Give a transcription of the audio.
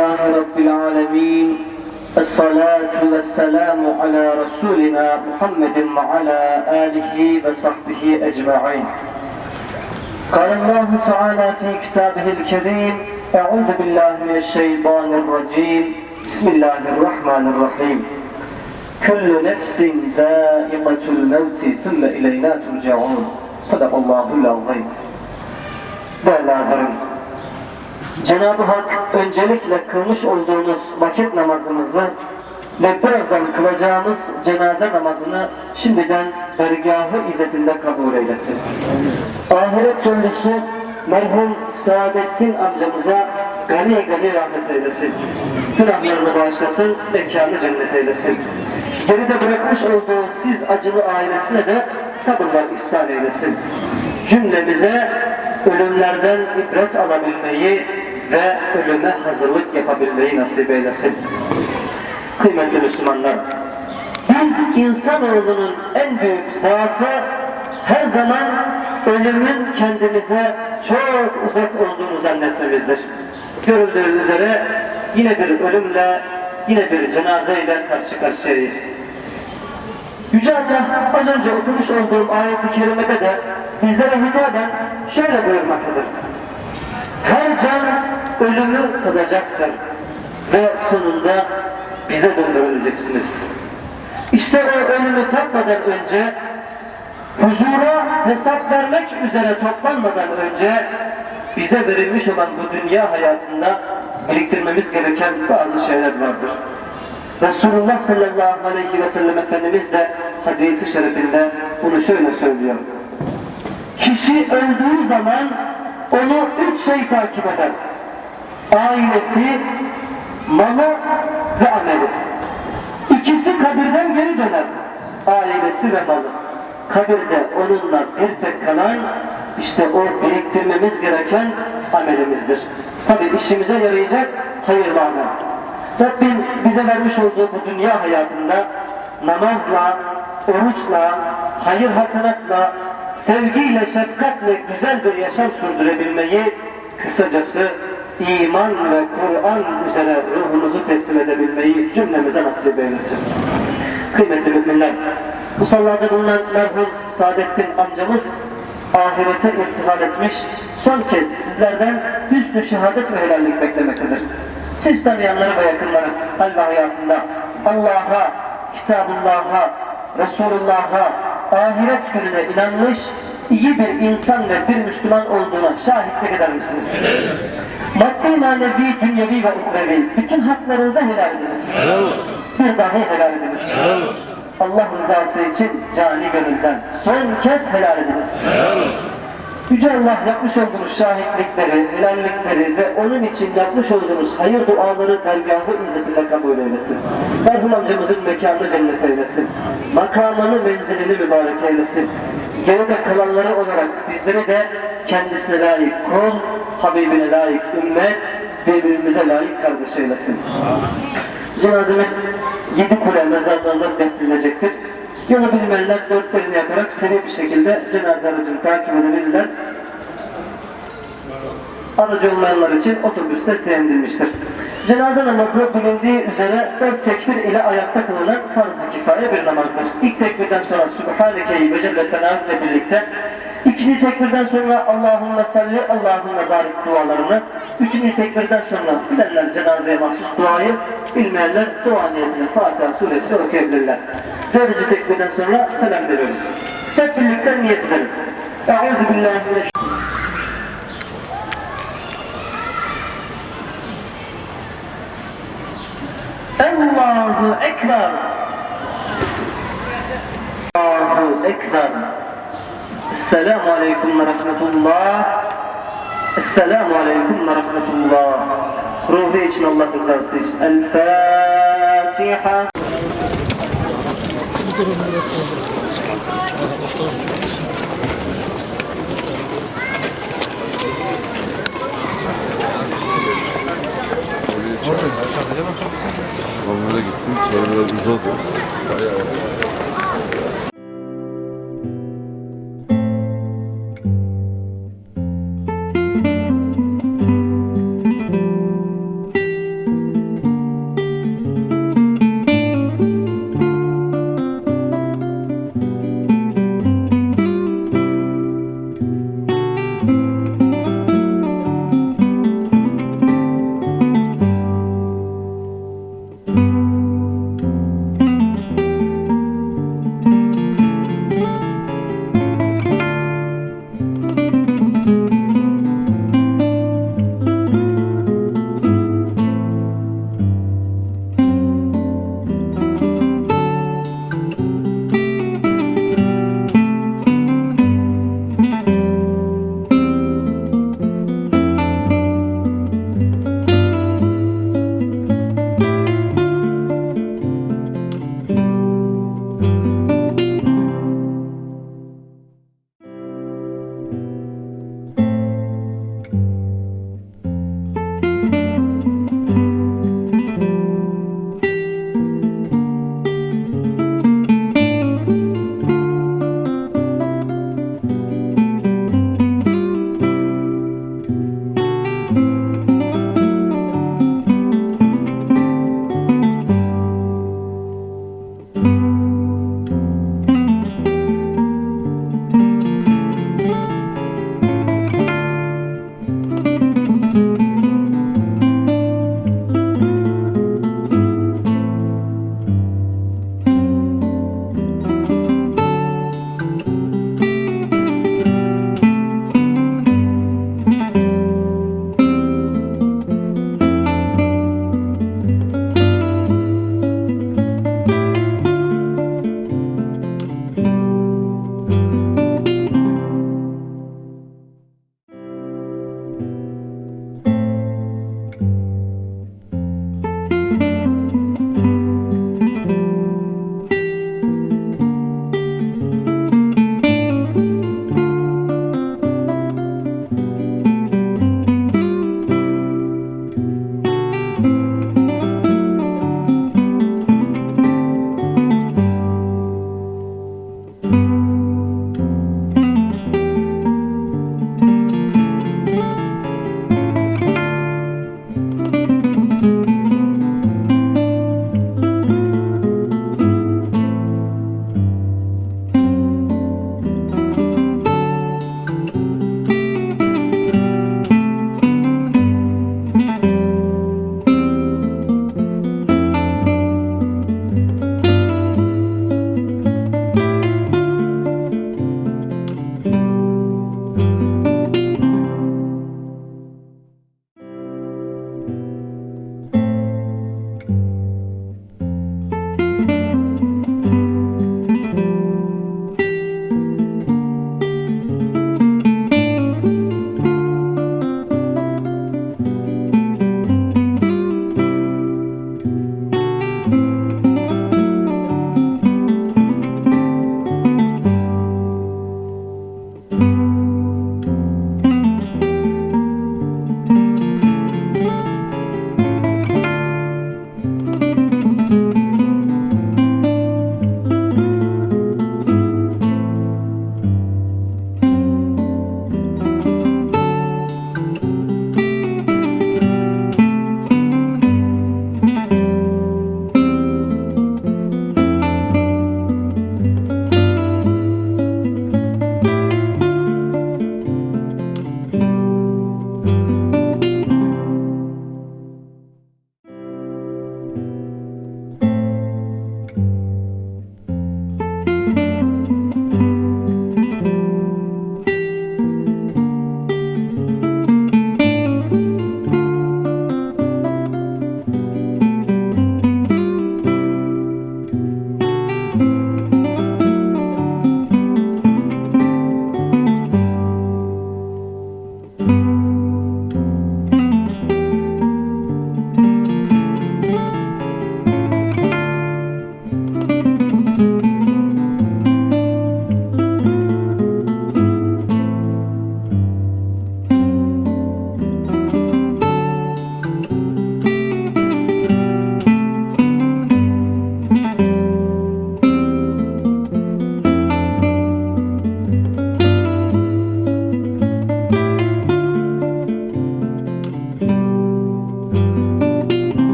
لله رب العالمين الصلاة والسلام على رسولنا محمد وعلى آله وصحبه أجمعين قال الله تعالى في كتابه الكريم أعوذ بالله من الشيطان الرجيم بسم الله الرحمن الرحيم كل نفس ذائقة الموت ثم إلينا ترجعون صدق الله العظيم Değerli Hazırım, Cenab-ı Hak öncelikle kılmış olduğumuz vakit namazımızı ve birazdan kılacağımız cenaze namazını şimdiden dergahı izzetinde kabul eylesin. Ahiret yolcusu merhum Saadettin amcamıza gani gani rahmet eylesin. Günahlarını bağışlasın, mekanı cennet eylesin. Geride bırakmış olduğu siz acılı ailesine de sabırlar ihsan eylesin. Cümlemize ölümlerden ibret alabilmeyi ve ölüme hazırlık yapabilmeyi nasip eylesin. Kıymetli Müslümanlar, biz insanoğlunun en büyük zaafı her zaman ölümün kendimize çok uzak olduğunu zannetmemizdir. Görüldüğü üzere yine bir ölümle, yine bir cenazeyle karşı karşıyayız. Yüce Allah az önce okumuş olduğum ayet-i kerimede de bizlere hitaben şöyle buyurmaktadır. Her can ölümü tadacaktır ve sonunda bize döndürüleceksiniz. İşte o ölümü tatmadan önce huzura hesap vermek üzere toplanmadan önce bize verilmiş olan bu dünya hayatında biriktirmemiz gereken bazı şeyler vardır. Resulullah sallallahu aleyhi ve sellem Efendimiz de hadisi şerifinde bunu şöyle söylüyor. Kişi öldüğü zaman onu üç şey takip eder. Ailesi, malı ve ameli. İkisi kabirden geri döner. Ailesi ve malı. Kabirde onunla bir tek kalan işte o biriktirmemiz gereken amelimizdir. Tabi işimize yarayacak hayırlı amel. Rabbim bize vermiş olduğu bu dünya hayatında namazla, oruçla, hayır hasenatla, sevgiyle, şefkatle güzel bir yaşam sürdürebilmeyi, kısacası iman ve Kur'an üzere ruhumuzu teslim edebilmeyi cümlemize nasip eylesin. Kıymetli müminler, musallada bulunan merhum Saadettin amcamız ahirete irtihal etmiş, son kez sizlerden hüsnü şehadet ve helallik beklemektedir. Siz tanıyanları ve yakınları ve hayatında Allah'a, Kitabullah'a, Resulullah'a, ahiret gününe inanmış iyi bir insan ve bir Müslüman olduğuna şahitlik eder misiniz? Maddi, manevi, dünyevi ve ukrevi bütün haklarınıza helal ediniz. Bir dahi helal ediniz. Allah rızası için cani gönülden son kez helal ediniz. Yüce Allah yapmış olduğunuz şahitlikleri, helallikleri ve onun için yapmış olduğunuz hayır duaları dergahı izzetinde kabul eylesin. Merhum amcamızın mekanını cennet eylesin. Makamını, menzilini mübarek eylesin. Geride kalanları olarak bizleri de kendisine layık kul, Habibine layık ümmet, birbirimize layık kardeş eylesin. Cenazemiz yedi kule mezarlarında defnedilecektir. Yolu bilmeyenler dörtlerini yakarak seri bir şekilde cenaze aracını takip edebilirler. Aracı olmayanlar için otobüste temin edilmiştir. Cenaze namazı bilindiği üzere dört tekbir ile ayakta kılınan farz-ı kifaye bir namazdır. İlk tekbirden sonra Subhaneke'yi ve Celle ile birlikte İkinci tekbirden sonra Allahümme salli, Allahümme barik dualarını, üçüncü tekbirden sonra bilenler cenazeye mahsus duayı, bilmeyenler dua niyetine Fatiha suresi okuyabilirler. Dördüncü tekbirden sonra selam veriyoruz. Hep birlikte niyet edelim. Euzu billahi Allahu Ekber. Allahu Ekber. Esselamu Aleyküm ve Rahmetullah. Esselamu Aleyküm ve Rahmetullah. Ruhu için Allah rızası için. El Fatiha. Onlara gittim, biraz uzadı. Bayağı